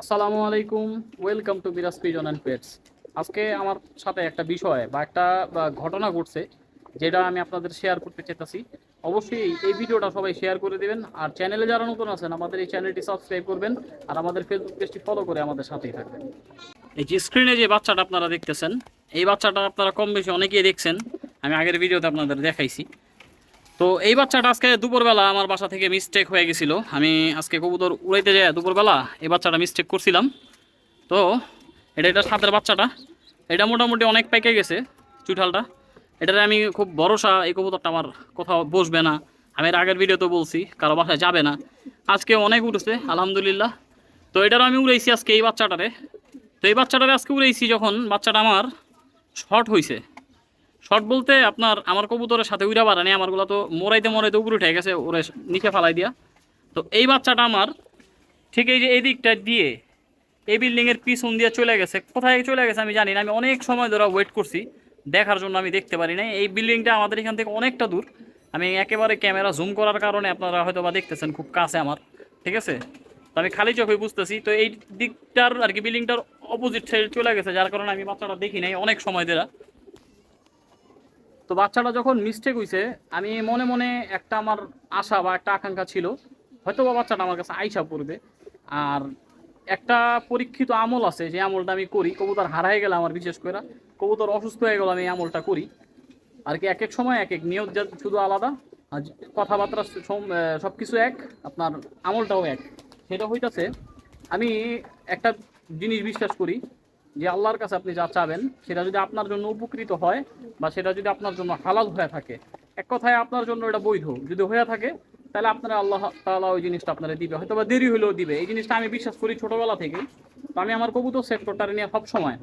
আসসালামু আলাইকুম, welcome to Biraj pigeon and pets আজকে আমার সাথে একটা বিষয় বা একটা ঘটনা ঘটছে, যেটা আমি আপনাদের শেয়ার করতে চাইতেছি। অবশ্যই এই ভিডিওটা সবাই শেয়ার করে দিবেন, আর চ্যানেলে যারা নতুন আছেন, আমাদের এই চ্যানেলটি সাবস্ক্রাইব করবেন, আর আমাদের ফেসবুক পেজটি ফলো করে আমাদের সাথেই থাকবেন। এই যে স্ক্রিনে যে বাচ্চাটা আপনারা দেখতেছেন, এই বাচ্চাটা আপনারা কম বেশি অনেকেই দেখছেন, আমি আগের ভিডিওতে আপনাদের দেখাইছি। তো এই বাচ্চাটা আজকে দুপুরবেলা আমার বাসা থেকে মিস্টেক হয়ে গেছিল। আমি আজকে কবুতর উড়াইতে যাই দুপুরবেলা, এই বাচ্চাটা মিস্টেক করছিলাম। তো এটা এটা সাতের বাচ্চাটা। এটা মোটামুটি অনেক পেকে গেছে চুঠালটা। এটারে আমি খুব ভরসা এই কবুতরটা আমার কোথাও বসবে না। আমি এর আগের ভিডিওতে বলছি, কারও বাসায় যাবে না। আজকে অনেক উঠেছে, আলহামদুলিল্লাহ। তো এটারও আমি উড়াইছি আজকে এই বাচ্চাটারে। তো এই বাচ্চাটারে আজকে উড়াইছি যখন বাচ্চাটা আমার শর্ট হয়েছে শর্ট বলতে আপনার আমার কবুতরের সাথে উইরা বাড়ানি আমারগুলো তো মোরাইতে মোরাইতে উপরে উঠে গেছে, ওরে নিচে ফালাই দিয়া। তো এই বাচ্চাটা আমার ঠিক এই যে এই দিকটা দিয়ে এই বিল্ডিংয়ের পিছন দিয়ে চলে গেছে। কোথায় চলে গেছে আমি জানি না, আমি অনেক সময় ধরে ওয়েট করছি, দেখার জন্য আমি দেখতে পারি না এই বিল্ডিংটা আমাদের এখান থেকে অনেকটা দূর। আমি একেবারে ক্যামেরা জুম করার কারণে আপনারা হয়তো বা দেখতেছেন খুব কাছে আমার, ঠিক আছে? তো আমি খালি চোখে বুঝতেছি, তো এই দিকটার আর কি বিল্ডিংটার অপোজিট সাইড চলে গেছে, যার কারণে আমি বাচ্চাটা দেখি নাই অনেক সময় ধরে। তো বাচ্চাটা যখন মিস্টেক হইছে, আমি মনে মনে একটা আমার আশা বা একটা আকাঙ্ক্ষা ছিল। হয়তো বা বাচ্চাটা আমার কাছে আইসা পড়বে। আর একটা পরীক্ষিত আমল আছে, যে আমলটা আমি করি। কবুতর হারাই গেলে আমার বিশেষ করে। কবুতর অসুস্থ হয়ে গেলে আমি এই আমলটা করি। আর কি এক এক সময়, এক এক নিয়োগ শুধু আলাদা। আর কথাবার্তা সব কিছু এক। আপনার আমলটাও এক। সেটা হইতাছে, আমি একটা জিনিস বিশ্বাস করি। যে আল্লাহর কাছে আপনি যা চাবেন, সেটা যদি আপনার জন্য উপকৃত হয় বা সেটা যদি আপনার জন্য হালাল হয়ে থাকে, এক কথায় আপনার জন্য এটা বৈধ। যদি হয়ে থাকে, তাহলে আপনারা আল্লাহ তাআলা ওই জিনিসটা আপনারা দিবে। হয়তো বা দেরি হলেও দিবে। এই জিনিসটা আমি বিশ্বাস করি ছোটোবেলা থেকে তো আমি আমার কবুতর সেক্টরটা নিয়ে সবসময়।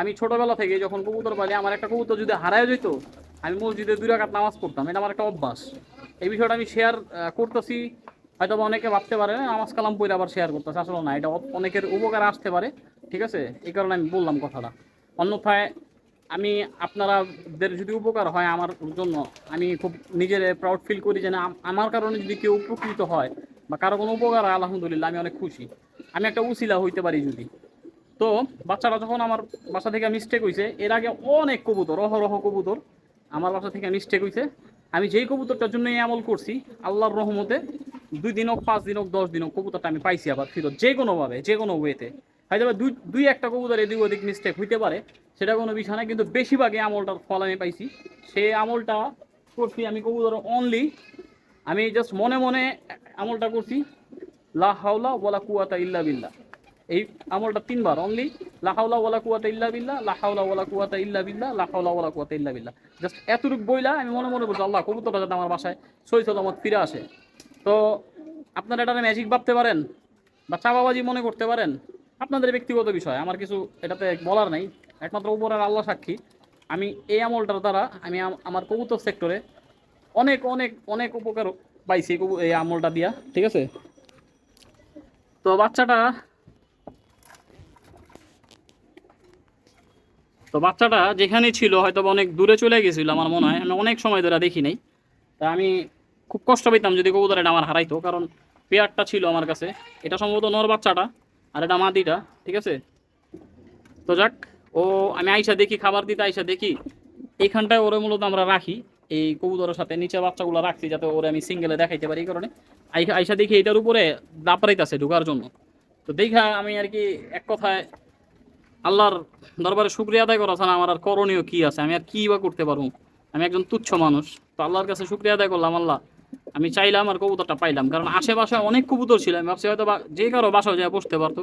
আমি ছোটোবেলা থেকে যখন কবুতর পালি, আমার একটা কবুতর যদি হারায় যেত, আমি মসজিদে দুই রাকাত নামাজ পড়তাম। এটা আমার একটা অভ্যাস। এই বিষয়টা আমি শেয়ার করতেছি। হয়তো অনেকে ভাবতে পারে নামাজ কালাম পড়ে আবার শেয়ার করতেছে। আসলে না, এটা অনেকের উপকার আসতে পারে। ঠিক আছে? এই কারণে আমি বললাম কথাটা। অন্যথায় আমি আপনারাদের যদি উপকার হয় আমার জন্য, আমি খুব নিজের প্রাউড ফিল করি যে না আমার কারণে যদি কেউ উপকৃত হয় বা কারও কোনো উপকার হয়, আলহামদুলিল্লাহ, আমি অনেক খুশি। আমি একটা উসিলা হইতে পারি যদি। তো বাচ্চারা যখন আমার বাসা থেকে মিস্টেক হয়েছে এর আগে অনেক কবুতর, অহরহ কবুতর আমার বাসা থেকে মিস্টেক হয়েছে আমি যেই কবুতরটার জন্য আমল করছি, আল্লাহর রহমতে দুই দিন হোক পাঁচ দিন হোক দশ দিন হোক কবুতরটা আমি পাইছি আবার ফিরত যে কোনোভাবে যে কোনো ওয়েতে হয়তো দুই দুই একটা কবুতর এদিক ওদিক মিস্টেক হইতে পারে, সেটা কোনো বিষয় না, কিন্তু বেশিরভাগই আমলটার ফল আমি পাইছি। সেই আমলটা করছি আমি কবুতর অনলি আমি জাস্ট মনে মনে আমলটা করছি, লা ওয়ালা কুয়াতা ইল্লা বিল্লা এই আমলটা তিনবার অনলি লা হাওলা ওয়ালা কুয়াতা ইল্লা বিল্লা লা হাওলা ওয়ালা কুয়াতা ইল্লা বিল্লা লা হাওলা ওয়ালা কুয়াতা ইল্লা বিল্লা জাস্ট এতটুকু বইলা আমি মনে মনে করছি আল্লাহ, কবুতরটা যাতে আমার বাসায় সই সলামত ফিরে আসে। তো আপনারা এটা ম্যাজিক ভাবতে পারেন বা চাপাবাজি মনে করতে পারেন? আপনাদের ব্যক্তিগত বিষয়, আমার কিছু এটাতে বলার নাই। একমাত্র উপরের আল্লাহ সাক্ষী। আমি এই আমলটার দ্বারা আমি আমার কবুতর সেক্টরে অনেক অনেক অনেক উপকার পাইছি এই আমলটা দিয়া, ঠিক আছে? তো বাচ্চাটা তো বাচ্চাটা যেখানে ছিল হয়তো অনেক দূরে চলে গেছিল আমার মনে হয়। আমি অনেক সময় ধরে দেখি নাই। তা আমি খুব কষ্ট পেতাম যদি কবুতর এটা আমার হারাইতো, কারণ পেয়ারটা ছিল আমার কাছে। এটা সম্ভবত নর বাচ্চাটা। আর এটা মাদিটা ঠিক আছে? তো যাক, ও, আমি আইসা দেখি, খাবার দিতে আইসা দেখি। এইখানটায় ওরে মূলত আমরা রাখি, এই কবুতরের সাথে নিচে বাচ্চাগুলো রাখছি যাতে ওরে আমি সিঙ্গেলে দেখাইতে পারি এই কারণে। আইসা দেখি এটার উপরে দাপড়াইতেছে ঢোকার জন্য। তো দেখা আমি আর কি এক কথায় আল্লাহর দরবারে শুক্রিয়া আদায় করা ছাড়া আমার আর করণীয় কী আছে? আমি আর কি বা করতে পারব? আমি একজন তুচ্ছ মানুষ, তো আল্লাহর কাছে শুক্রিয়া আদায় করলাম, আল্লাহ। আমি চাইলাম আর কবুতরটা পাইলাম, কারণ আশেপাশে অনেক কবুতর ছিল। আমি ভাবছি হয়তো যে কারও বাসায় যায় বসতে পারতো।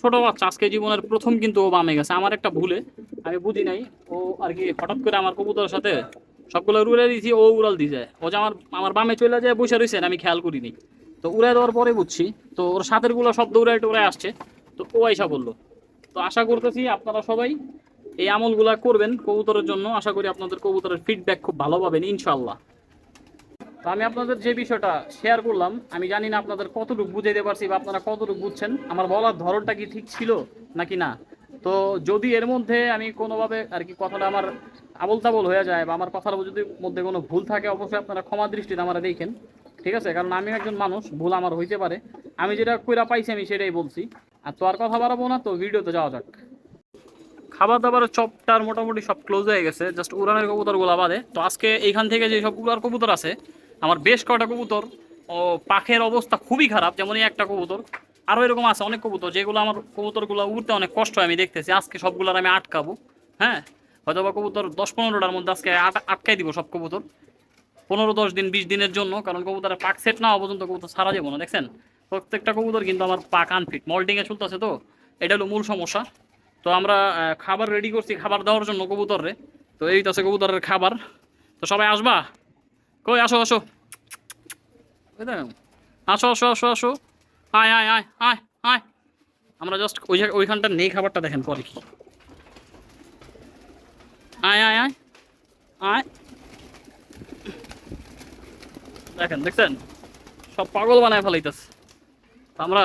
ছোট বাচ্চা, আজকে জীবনের প্রথম কিন্তু ও বামে গেছে। আমার একটা ভুলে, আমি বুঝি নাই। ও আর কি হঠাৎ করে আমার কবুতরের সাথে সবগুলো উড়ে দিয়েছি, ও উড়াল দিয়ে যায়। ও যে আমার আমার বামে চলে যায়, বসে রয়েছে আমি খেয়াল করিনি। তো উড়ে দেওয়ার পরে বুঝছি, তো ওর সাথেরগুলো সব দৌড়ে উড়ে আসছে। তো ও আইসা বলল, তো আশা করতেছি আপনারা সবাই এই আমলগুলা করবেন কবুতরের জন্য। আশা করি আপনাদের কবুতরের ফিডব্যাক খুব ভালো পাবেন ইনশাল্লাহ তো আমি আপনাদের যে বিষয়টা শেয়ার করলাম, আমি জানি না আপনাদের কতটুকু বুঝাইতে পারছি বা আপনারা কতটুকু বুঝছেন। আমার বলার ধরনটা কি ঠিক ছিল নাকি না? তো যদি এর মধ্যে আমি কোনোভাবে আর কি কথাটা আমার আবল তাবল হয়ে যায় বা আমার কথার যদি মধ্যে কোনো ভুল থাকে, অবশ্যই আপনারা ক্ষমা দৃষ্টিতে আমার দেখেন। ঠিক আছে? কারণ আমি একজন মানুষ, ভুল আমার হইতে পারে। আমি যেটা কইরা পাইছি আমি সেটাই বলছি। আর তো আর কথা বাড়াবো না, তো ভিডিওতে যাওয়া যাক। খাবার দাবারের চপটার মোটামুটি সব ক্লোজ হয়ে গেছে জাস্ট উড়ানের কবুতরগুলো বাদে। তো আজকে এইখান থেকে যে সব উড়ার কবুতর আছে আমার বেশ কয়টা কবুতর, ও পাখের অবস্থা খুবই খারাপ যেমন একটা কবুতর। আরও এরকম আছে অনেক কবুতর, যেগুলো আমার কবুতরগুলো উড়তে অনেক কষ্ট হয়, আমি দেখতেছি। আজকে সবগুলোর আমি আটকাবো হ্যাঁ? হয়তো বা কবুতর দশ পনেরোটার মধ্যে আজকে আট- আটকাই দিব সব কবুতর। পনেরো, দশ দিন, বিশ দিনের জন্য, কারণ কবুতরের পাক সেট না পর্যন্ত কবুতর সারা যাব না, দেখছেন? প্রত্যেকটা কবুতর কিন্তু আমার পাক আনফিট মল্টিংয়ে চলতেছে তো, এটা হলো মূল সমস্যা। তো আমরা খাবার রেডি করছি, খাবার দেওয়ার জন্য কবুতররে তো এই তো আছে কবুতরের খাবার। তো সবাই আসবা? কই? আসো আসো। আসো আসো আসো আসো। আয় আয় আয় আয় আয়। আমরা জাস্ট ওই ওইখানটা নেই খাবারটা দেখেন, পরে কি। আয় আয় আয় আয়। দেখেন, দেখছেন? সব পাগল বানায় ফেলাইতেছে। আমরা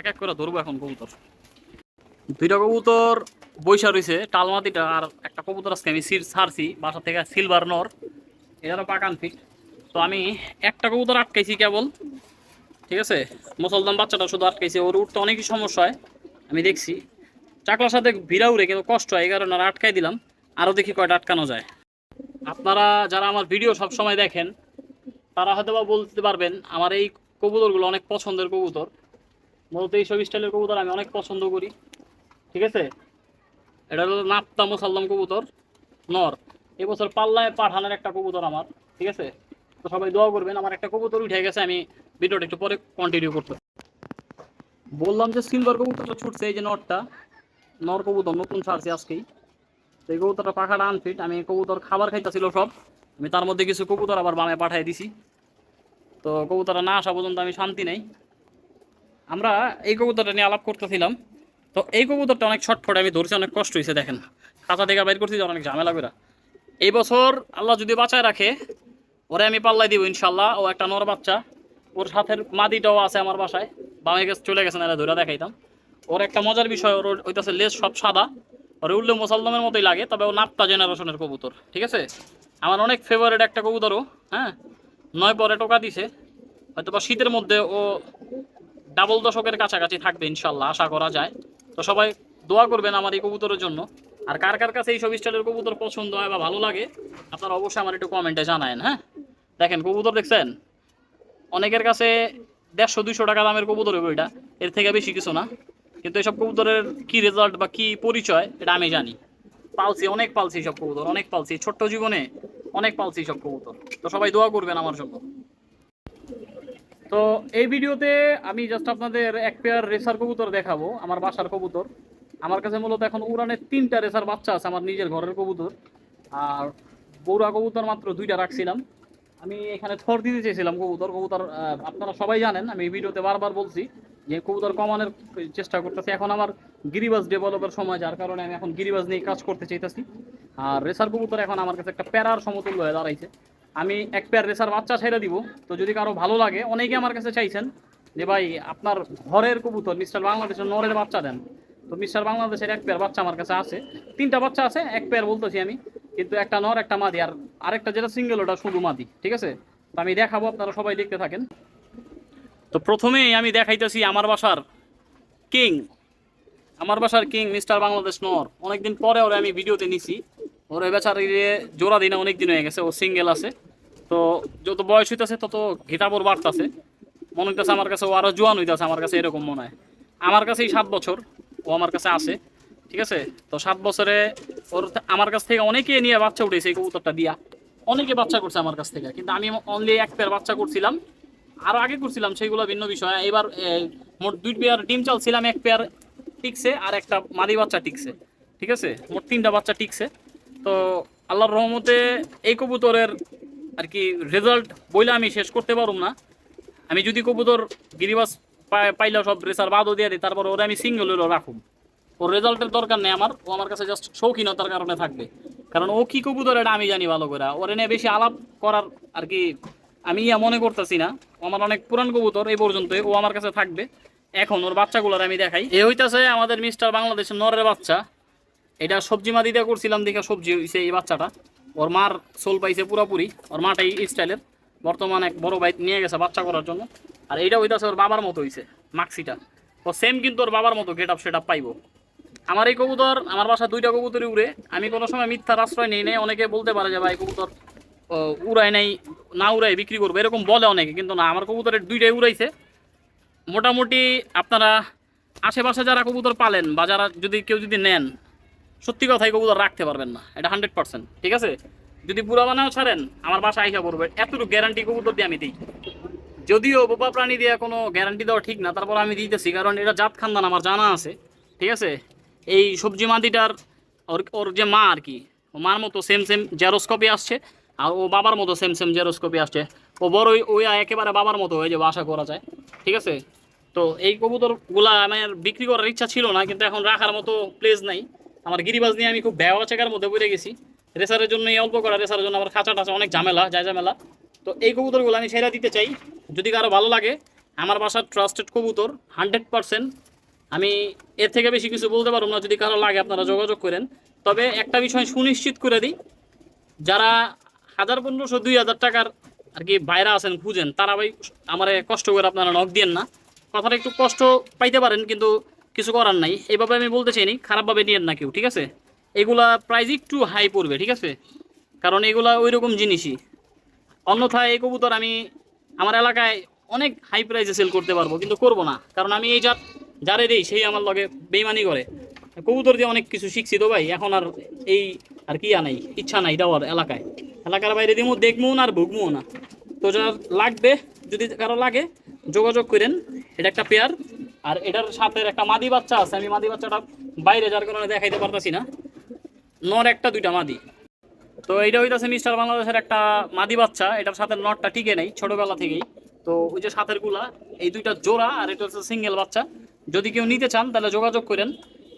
এক এক করে ধরবো এখন কবুতর। দুইটা কবুতর বৈশা রয়েছে টালমাতিটা আর একটা কবুতর আজকে আমি সিল ছাড়ছি, বাসা থেকে সিলভার নর। এটারও পাকান ফিট তো আমি একটা কবুতর আটকাইছি কেবল। ঠিক আছে? মুসলমান বাচ্চাটা শুধু আটকাইছি, ওর উঠতে অনেকই সমস্যা হয়, আমি দেখছি। চাকলার সাথে ভিড়া উড়ে কিন্তু কষ্ট হয়, এই কারণে আর আটকাই দিলাম। আরও দেখি কয়টা আটকানো যায়। আপনারা যারা আমার ভিডিও সব সময় দেখেন, তারা হয়তো বা বলতে পারবেন, আমার এই কবুতরগুলো অনেক পছন্দের কবুতর। মূলত এই এইসব স্টাইলের কবুতর আমি অনেক পছন্দ করি। ঠিক আছে? এটা হলো নাপ্তা মুসাল্লাম কবুতর, নর। এবছর পাল্লায় পাঠানের একটা কবুতর আমার। ঠিক আছে? তো সবাই দোয়া করবেন, আমার একটা কবুতর উঠে গেছে, আমি ভিডিওটা একটু পরে কন্টিনিউ করতে। বললাম যে সিলভার কবুতরটা ছুটছে, এই যে নরটা নর কবুতর, নতুন ছাড়ছে আজকেই। তো এই কবুতরটা পাখাটা আনফিট আমি কবুতর খাবার খাইতেছিল সব, আমি তার মধ্যে কিছু কবুতর আবার বামে পাঠিয়ে দিছি। তো কবুতরটা না আসা পর্যন্ত আমি শান্তি নেই। আমরা এই কবুতরটা নিয়ে আলাপ করতেছিলাম। তো এই কবুতরটা অনেক ছটফট, আমি ধরছি, অনেক কষ্ট হয়েছে দেখেন। খাঁচা থেকে বাইর করছি অনেক ঝামেলা করে এই বছর আল্লাহ যদি বাঁচায় রাখে ওরে আমি পাল্লাই দিব ইনশাল্লাহ। ও একটা নর বাচ্চা। ওর সাথে মাদিটাও আছে আমার বাসায়। বামে গেছে, চলে গেছে না ধরে দেখাইতাম। ওর একটা মজার বিষয়, ওর ওইটাছে লেজ সব সাদা। ওর উল্লে মুসলমানের মতোই লাগে, তবে ও নাপ্তা জেনারেশনের কবুতর, ঠিক আছে? আমার অনেক ফেভারিট একটা কবুতরও হ্যাঁ? নয় পরে টোকা দিছে। হয়তো বা শীতের মধ্যে ও ডাবল দশকের কাছাকাছি থাকবে ইনশাল্লাহ, আশা করা যায়। তো সবাই দোয়া করবেন আমার এই কবুতরের জন্য। আর কার কার কাছে এইসব স্টাইলের কবুতর পছন্দ হয় বা ভালো লাগে, আপনারা অবশ্যই আমার একটু কমেন্টে জানায়েন হ্যাঁ? দেখেন, কবুতর দেখছেন? অনেকের কাছে দেড়শো, দুইশো টাকা দামের কবুতর হবে এটা, এর থেকে বেশি কিছু না। কিন্তু এইসব কবুতরের কি রেজাল্ট বা কি পরিচয়, এটা আমি জানি। পালছি অনেক পালছি সব কবুতর, অনেক পালছি ছোট্ট জীবনে অনেক পালছি সব কবুতর। তো সবাই দোয়া করবেন আমার জন্য। তো এই ভিডিওতে আমি জাস্ট আপনাদের এক পেয়ার রেসার কবুতর দেখাবো, আমার বাসার কবুতর। আমার কাছে মূলত এখন উড়ানের তিনটা রেসার বাচ্চা আছে আমার নিজের ঘরের কবুতর। আর বৌরা কবুতর মাত্র দুইটা রাখছিলাম। আমি এখানে থর দিতে চেয়েছিলাম কবুতর। কবুতর আপনারা সবাই জানেন, আমি এই ভিডিওতে বারবার বলছি যে কবুতর কমানোর চেষ্টা করতেছি। এখন আমার গিরিবাজ ডেভেলপের সময়, যার কারণে আমি এখন গিরিবাজ নিয়ে কাজ করতে চাইতেছি। আর রেসার কবুতর এখন আমার কাছে একটা প্যারার সমতুল্য হয়ে দাঁড়াইছে। আমি এক পেয়ার রেসার বাচ্চা ছেড়ে দিব। তো যদি কারও ভালো লাগে অনেকে আমার কাছে চাইছেন যে ভাই, আপনার ঘরের কবুতর, মিস্টার বাংলাদেশের নরের বাচ্চা দেন। তো মিস্টার বাংলাদেশের এক পেয়ার বাচ্চা আমার কাছে আছে। তিনটা বাচ্চা আছে, এক পেয়ার বলতেছি আমি। কিন্তু একটা নর, একটা মাদি, আর আরেকটা যেটা সিঙ্গেল ওটা শুধু মাদি, ঠিক আছে? তো আমি দেখাবো, আপনারা সবাই দেখতে থাকেন। তো প্রথমেই আমি দেখাইতেছি আমার বাসার কিং আমার বাসার কিং মিস্টার বাংলাদেশ নর। অনেকদিন পরে ওরে আমি ভিডিওতে নিছি। ওর বেচার জোড়া দিনে অনেক দিন হয়ে গেছে, ও সিঙ্গেল আছে। তো যত বয়স হইতেছে, তত ঘিতাবর বাড়তেছে। মনে হইতেছে আমার কাছে ও আরও জোয়ান হইতেছে, আমার কাছে এরকম মনে হয়। আমার কাছেই সাত বছর। ও আমার কাছে আসে ঠিক আছে? তো সাত বছরে ওর আমার কাছ থেকে অনেকে নিয়ে বাচ্চা উঠেছে এই কবুতরটা দিয়া। অনেকে বাচ্চা করছে আমার কাছ থেকে, কিন্তু আমি অনলি এক পেয়ার বাচ্চা করছিলাম। আরও আগে করছিলাম সেইগুলো ভিন্ন বিষয়। এবার মোট দুই পেয়ার ডিম চালছিলাম, এক পেয়ার টিকছে আর একটা মাদি বাচ্চা টিকছে, ঠিক আছে? মোট তিনটা বাচ্চা টিকছে। তো আল্লাহর রহমতে এই কবুতরের আর কি রেজাল্ট বইলে আমি শেষ করতে পারুম না। আমি যদি কবুতর গিরিবাস পাই- পাইলে সব রেসার বাদও দিয়ে দিই, তারপর ওরা আমি সিঙ্গেল হলেও রাখুম। ওর রেজাল্টের দরকার নেই আমার, ও আমার কাছে জাস্ট শৌখিনতার কারণে থাকবে। কারণ ও কি কবুতর এটা আমি জানি ভালো করে। ওর নিয়ে বেশি আলাপ করার আর কি আমি ইয়া মনে করতেছি না। আমার অনেক পুরান কবুতর, এই পর্যন্ত ও আমার কাছে থাকবে। এখন ওর বাচ্চাগুলোর আমি দেখাই। এ হইতাছে আমাদের মিস্টার বাংলাদেশের নরের বাচ্চা। এটা সবজি মা দিতে করছিলাম, দেখে সবজি হইছে এই বাচ্চাটা। ওর মার সোল পাইছে পুরোপুরি, ওর মাটাই স্টাইলের বর্তমানে এক বড় ভাই নিয়ে গেছে বাচ্চা করার জন্য। আর এইটা হইতাছে ওর বাবার মতো হইছে, মাক্সিটা। ও সেম কিন্তু ওর বাবার মতো গেট আপ সেট আপ পাইবো। আমার এই কবুতর, আমার বাসা দুইটা কবুতরই উড়ে। আমি কোনো সময় মিথ্যার আশ্রয় নেই নেই অনেকে বলতে পারে যে ভাই কবুতর উড়ায় নাই, না উড়াই বিক্রি করব, এরকম বলে অনেকে। কিন্তু না, আমার কবুতরের দুইটাই উড়াইছে। মোটামুটি আপনারা আশেপাশে যারা কবুতর পালেন বা যারা যদি কেউ যদি নেন, সত্যি কথাই কবুতর রাখতে পারবেন না। এটা হান্ড্রেড পার্সেন্ট ঠিক আছে? যদি বুড়া বানাও ছাড়েন, আমার বাসা আইসা পড়বে। এতটুকু গ্যারান্টি কবুতর দিয়ে আমি দিই। যদিও বোবা প্রাণী দিয়ে কোনো গ্যারান্টি দেওয়া ঠিক না, তারপর আমি দিতেছি, কারণ এটা জাত খানদান আমার জানা আছে, ঠিক আছে? এই সবজি মাদিটার ওর ওর যে মা আর কি, ও মার মতো সেম সেম জেরোস্কপি আসছে, আর ও বাবার মতো সেম সেম জেরোস্কপি আসছে। ও বড় ওই- একেবারে বাবার মতো হয়ে যাবে, আশা করা যায়, ঠিক আছে? তো এই কবুতরগুলা আমার বিক্রি করার ইচ্ছা ছিল না, কিন্তু এখন রাখার মতো প্লেস নাই। আমার গিরিবাজ নিয়ে আমি খুব ভেওয়া চেকার মধ্যে পড়ে গেছি। রেসারের জন্য, এই অল্প করা রেসারের জন্য আমার খাঁচা টাচা অনেক ঝামেলা যায় ঝামেলা তো এই কবুতরগুলো আমি সেরা দিতে চাই। যদি কারও ভালো লাগে, আমার বাসার ট্রাস্টেড কবুতর হান্ড্রেড পারসেন্ট আমি এর থেকে বেশি কিছু বলতে পারব না। যদি কারও লাগে, আপনারা যোগাযোগ করেন। তবে একটা বিষয় সুনিশ্চিত করে দিই, যারা হাজার পনেরোশো, দুই হাজার টাকার আর কি বাইরে আছেন, খুঁজেন, তারা ভাই আমারে কষ্ট করে আপনারা নখ দিয়েন না। কথাটা একটু কষ্ট পাইতে পারেন, কিন্তু কিছু করার নাই। এইভাবে আমি বলতে চাইনি, খারাপভাবে নিয়েন না কেউ, ঠিক আছে? এগুলা প্রাইস একটু হাই পড়বে, ঠিক আছে? কারণ এগুলা ওই রকম জিনিসই। অন্যথায় এই কবুতর আমি আমার এলাকায় অনেক হাই প্রাইসে সেল করতে পারব, কিন্তু করব না। কারণ আমি এই জাত, যারে দেই, সেই আমার লগে বেইমানি করে। কবুতর দিয়ে অনেক কিছু শিখছি তো ভাই, এখন আর এই আর কি নাই ইচ্ছা নাই দেওয়ার এলাকায়। এলাকার বাইরে দিমু দেখব না আর ভুগবো না। তো যার লাগবে, যদি কারও লাগে, যোগাযোগ করেন। এটা একটা পেয়ার আর এটার সাথে একটা মাদি বাচ্চা আছে, আমি মাদি বাচ্চাটা বাইরে যার কারণে দেখাইতে পারতাছি না। নর একটা, দুইটা মাদি। তো এইটা হইতাছে মিস্টার বাংলাদেশের একটা মাদি বাচ্চা, এটার সাথে নটটা টিকে নেই ছোটবেলা থেকেই। তো ওই যে সাথেরগুলা, এই দুইটা জোড়া আর এটা হচ্ছে সিঙ্গেল বাচ্চা। যদি কেউ নিতে চান, তাহলে যোগাযোগ করেন।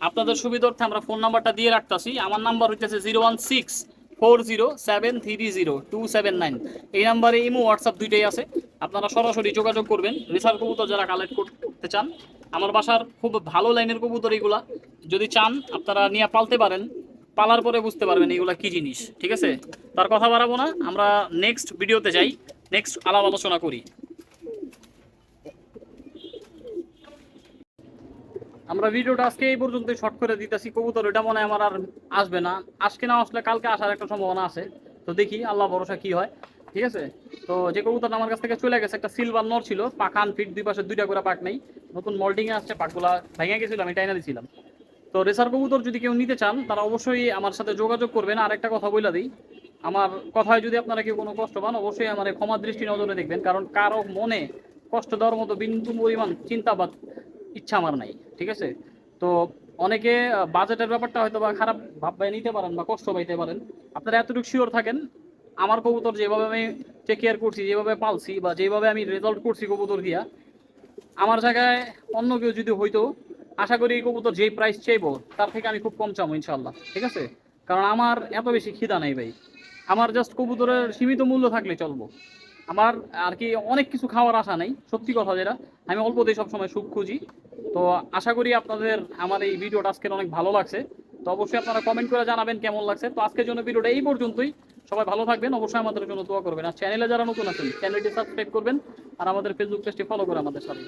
আপনাদের সুবিধার্থে আমরা ফোন নাম্বারটা দিয়ে রাখতাছি। আমার নাম্বার হইতেছে zero one six four zero seven three zero two seven nine এই নাম্বারে ইমো হোয়াটসঅ্যাপ দুইটাই আছে। আপনারা সরাসরি যোগাযোগ করবেন। রিসার কবুতর যারা কালেক্ট করতে চান, আমার বাসার খুব ভালো লাইনের কবুতর এইগুলা। যদি চান, আপনারা নিয়ে পালতে পারেন। পালার পরে বুঝতে পারবেন এগুলা কি জিনিস, ঠিক আছে? তার কথা বাড়াবো না, আমরা নেক্সট ভিডিওতে যাই নেক্সট আলাপ আলোচনা করি। আমরা ভিডিওটা আজকে এই পর্যন্ত শর্ট করে দিতেছি। কবুতর, এটা মনে আমার আর আসবে না। আজকে না আসলে কালকে আসার একটা সম্ভাবনা আছে। তো দেখি, আল্লাহ ভরসা কি হয়, ঠিক আছে? তো যে কবুতরটা আমার কাছ থেকে চলে গেছে, একটা সিলভার নর ছিল পাখান ফিট দুই পাশে দুইটা করে পাক নেই। নতুন মল্টিং এ আসছে, পাকগুলা ভেঙে গেছিল, আমি টাইনা দিছিলাম। তো রেসার কবুতর যদি কেউ নিতে চান, তারা অবশ্যই আমার সাথে যোগাযোগ করবেন। আর একটা কথা বলে দিই, আমার কথায় যদি আপনারা কেউ কোনো কষ্ট পান, অবশ্যই আমার ক্ষমা দৃষ্টি নজরে দেখবেন, কারণ কারও মনে কষ্ট দেওয়ার মতো বিন্দু পরিমাণ চিন্তা চিন্তাবাদ ইচ্ছা আমার নাই, ঠিক আছে? তো অনেকে বাজেটের ব্যাপারটা হয়তো বা খারাপ ভাববে নিতে পারেন বা কষ্ট পাইতে পারেন। আপনারা এতটুকু শিওর থাকেন, আমার কবুতর যেভাবে আমি টেক কেয়ার করছি, যেভাবে পালছি বা যেভাবে আমি রেজাল্ট করছি কবুতর দিয়া, আমার জায়গায় অন্য কেউ যদি হইতো আশা করি কবুতর যেই প্রাইস চাইব, তার থেকে আমি খুব কম চাবো ইনশাল্লাহ ঠিক আছে? কারণ আমার এত বেশি খিদা নাই ভাই। আমার জাস্ট কবুতরের সীমিত মূল্য থাকলে চলবো। আমার আর কি অনেক কিছু খাওয়ার আশা নেই, সত্যি কথা যেটা। আমি অল্পতেই সবসময় সুখ খুঁজি। তো আশা করি আপনাদের আমার এই ভিডিওটা আজকের অনেক ভালো লাগছে। তো অবশ্যই আপনারা কমেন্ট করে জানাবেন কেমন লাগছে। তো আজকের জন্য ভিডিওটা এই পর্যন্তই। সবাই ভালো থাকবেন, অবশ্যই আমাদের জন্য দোয়া করবেন। আর চ্যানেলে যারা নতুন আছেন চ্যানেলটি সাবস্ক্রাইব করবেন। আর আমাদের ফেসবুক পেজটি ফলো করে আমাদের সাথে।